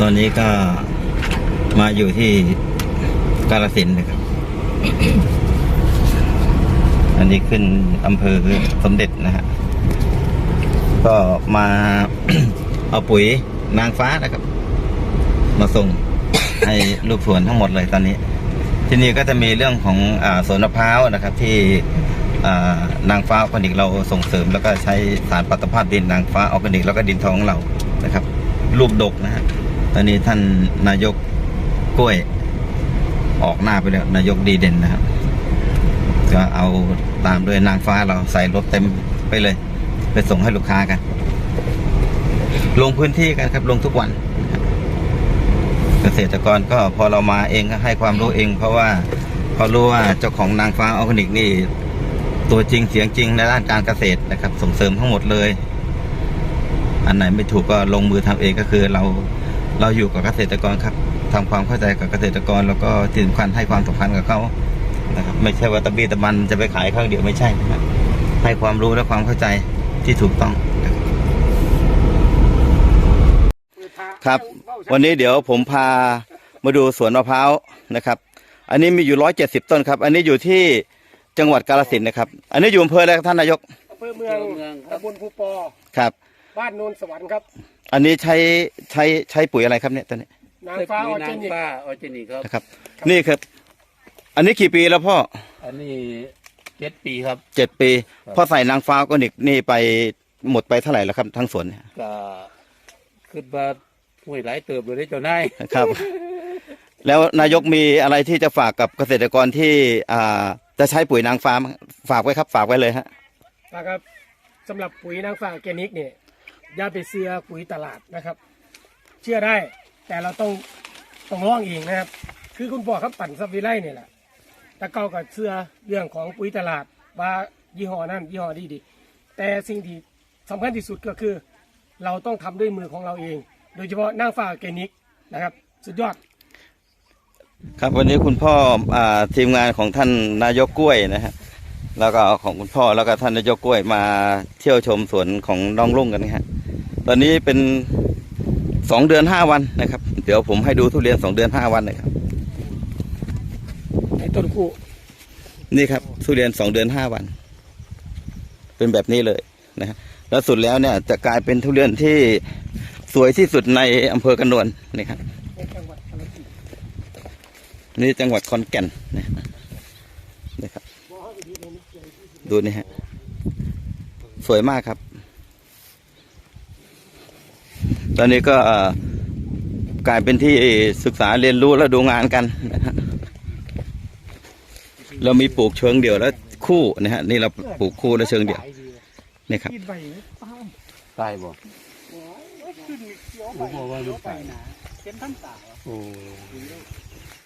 ตอนนี้ก็มาอยู่ที่กาลสินนะครับ อันนี้ขึ้นอำเภอสมเด็จนะฮะ ก็มาเอาปุ๋ยนางฟ้านะครับ มาส่งให้ลูกสวนทั้งหมดเลยตอนนี้ ที่นี่ก็จะมีเรื่องของอสวนมะพร้าวนะครับ ที่นางฟ้าออร์แกนิกเราส่งเสริม แล้วก็ใช้สารปรับสภาพดินนางฟ้าออร์แกนิกแล้วก็ดินทองของเรานะครับ รูปดกนะฮะ ตอนนี้ท่านนายกกล้วย ออกหน้าไปแล้ว นายกดีเด่นนะครับ ก็เอาตามด้วยนางฟ้าเราใส่รถเต็มไปเลย ไปส่งให้ลูกค้ากัน ลงพื้นที่กันครับ ลงทุกวัน เกษตรกรก็พอเรามาเองก็ให้ความรู้เอง เพราะว่าเขารู้ว่าเจ้าของนางฟ้าออร์แกนิกนี่ ตัวจริงเสียงจริงในด้านการเกษตรนะครับ ส่งเสริมทั้งหมดเลย อันไหนไม่ถูกก็ลงมือทำเองก็คือเรา เราอยู่กับเกษตรกรครับทำความเข้าใจกับเกษตรกร แล้วก็ที่สำคัญให้ความสำคัญกับเขานะครับไม่ใช่ว่าตะบีตะบันจะไปขายข้างเดียวไม่ใช่นะครับให้ความรู้และความเข้าใจที่ถูกต้องนะครับครับ วันนี้เดี๋ยวผมพามาดูสวนมะพร้าวนะครับ อันนี้มีอยู่ร้อยเจ็ดสิบต้นครับ อันนี้อยู่ที่จังหวัดกาฬสินธุ์นะครับ อันนี้อยู่อำเภออะไรครับท่านนายกอำเภอเมืองอำเภอเมืองครับตำบลภูปอครับ บ้านโนนสวรรค์ครับ อันนี้ใช้ใช้ใช้ปุ๋ยอะไรครับเนี่ยตอนนี้นางฟ้าออร์แกนิกนางฟ้าออร์แกนิกครับ นะครับ นี่ครับ อันนี้กี่ปีแล้วพ่ออันนี้เจ็ดปีครับ เจ็ดปี ครับ พ่อใส่นางฟ้าออร์แกนิกนี่ไปหมดไปเท่าไหร่แล้วครับ ทั้งสวนเนี่ยก็ขึ้นมาห่วยหลายเติบเลยได้อเจ้านายครับ แล้วนายกมีอะไรที่จะฝากกับเกษตรกรที่อ่าจะใช้ปุ๋ยนางฟ้ามั้งฝากไว้ครับ ฝากไว้เลยฮะ นะครับสำหรับปุ๋ยนางฟ้าออร์แกนิกเนี่ย อย่าไปเสือปุ๋ยตลาดนะครับ เชื่อได้แต่เราต้องต้องลองเองนะครับ คือคุณพ่อครับปั่นซับวิไลเนี่ยแหละต่เก่ากับเสื้อเรื่องของปุ๋ยตลาดว่ายี่ห้อนั้นยี่ห้อนี้ดี แต่สิ่งที่สำคัญที่สุดก็คือ เราต้องทำด้วยมือของเราเอง โดยเฉพาะนางฟ้าแกนิกนะครับ สุดยอด ครับวันนี้คุณพ่ออทีมงานของท่านนายกกล้วยนะฮะแล้วก็ของคุณพ่อแล้วก็ท่านนายกกล้วยมาเที่ยวชมสวนของน้องรุ่งกันนะฮะ ตอนนี้เป็นสองเดือนห้าวันนะครับ เดี๋ยวผมให้ดูทุเรียนสองเดือนห้าวันนะครับในต้นคู่ นี่ครับทุเรียนสองเดือนห้าวัน เป็นแบบนี้เลยนะฮะแล้วสุดแล้วเนี่ยจะกลายเป็นทุเรียนที่สวยที่สุดในอำเภอกระนวนนี่ครับในจังหวัดกาฬสินธุ์นี่จังหวัดขอนแก่นนะฮะนี่ครับ ดูนี่ฮะ สวยมากครับ ตอนนี้ก็เอ่อกลายเป็นที่ศึกษาเรียนรู้และดูงานกันนะฮะเรามีปลูกเชิงเดี่ยวแล้วคู่นะฮะนี่เราปลูกคู่และเชิงเดี่ยวนี่ครับกินไปป้ามตายบ่ขึ้นเขียวผมบอกว่ามันตายเป็นทั้งตาโอ้